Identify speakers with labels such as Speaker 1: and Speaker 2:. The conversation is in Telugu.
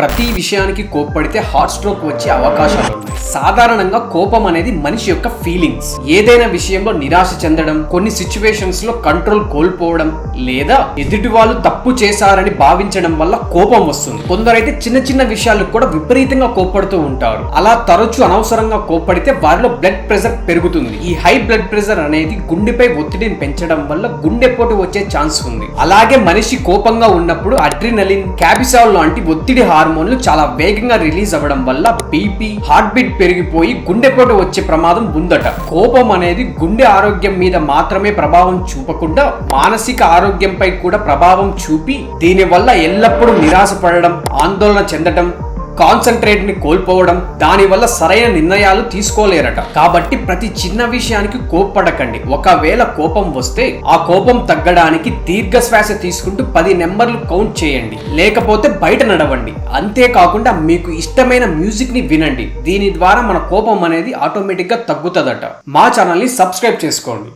Speaker 1: ప్రతి విషయానికి కోప్పడితే హార్ట్ స్ట్రోక్ వచ్చే అవకాశాలు ఉన్నాయి. సాధారణంగా కోపం అనేది మనిషి యొక్క ఫీలింగ్స్. ఏదైనా విషయంలో నిరాశ చెందడం కొన్ని సిచ్యువేషన్స్లో కంట్రోల్ కోల్పోవడం లేదా ఎదుటి వాళ్ళు తప్పు చేశారని భావించడం వల్ల కోపం వస్తుంది. కొందరైతే చిన్న చిన్న విషయాలకు కూడా విపరీతంగా కోప్పడుతూ ఉంటారు. అలా తరచూ అనవసరంగా కోప్పడితే వారిలో బ్లడ్ ప్రెషర్ పెరుగుతుంది. ఈ హై బ్లడ్ ప్రెషర్ అనేది గుండెపై ఒత్తిడిని పెంచడం వల్ల గుండెపోటు వచ్చే ఛాన్స్ ఉంది. అలాగే మనిషి కోపంగా ఉన్నప్పుడు అడ్రినలిన్ క్యాబిసాల్ లాంటి ఒత్తిడి హార్మోన్లు చాలా వేగంగా రిలీజ్ అవ్వడం వల్ల బీపీ హార్ట్ బీట్ పెరిగిపోయి గుండెపోటు వచ్చే ప్రమాదం ఉందట. కోపం అనేది గుండె ఆరోగ్యం మీద మాత్రమే ప్రభావం చూపకుండా మానసిక ఆరోగ్యంపై కూడా ప్రభావం చూపి దీనివల్ల ఎల్లప్పుడూ నిరాశపడడం ఆందోళన చెందడం కాన్సన్ట్రేట్ని కోల్పోవడం దానివల్ల సరైన నిర్ణయాలు తీసుకోలేరట. కాబట్టి ప్రతి చిన్న విషయానికి కోప్పడకండి. ఒకవేళ కోపం వస్తే ఆ కోపం తగ్గడానికి దీర్ఘ శ్వాస తీసుకుంటూ పది నెంబర్లు కౌంట్ చేయండి. లేకపోతే బయట నడవండి. అంతేకాకుండా మీకు ఇష్టమైన మ్యూజిక్ని వినండి. దీని ద్వారా మన కోపం అనేది ఆటోమేటిక్గా తగ్గుతుందట. మా ఛానల్ని సబ్స్క్రైబ్ చేసుకోండి.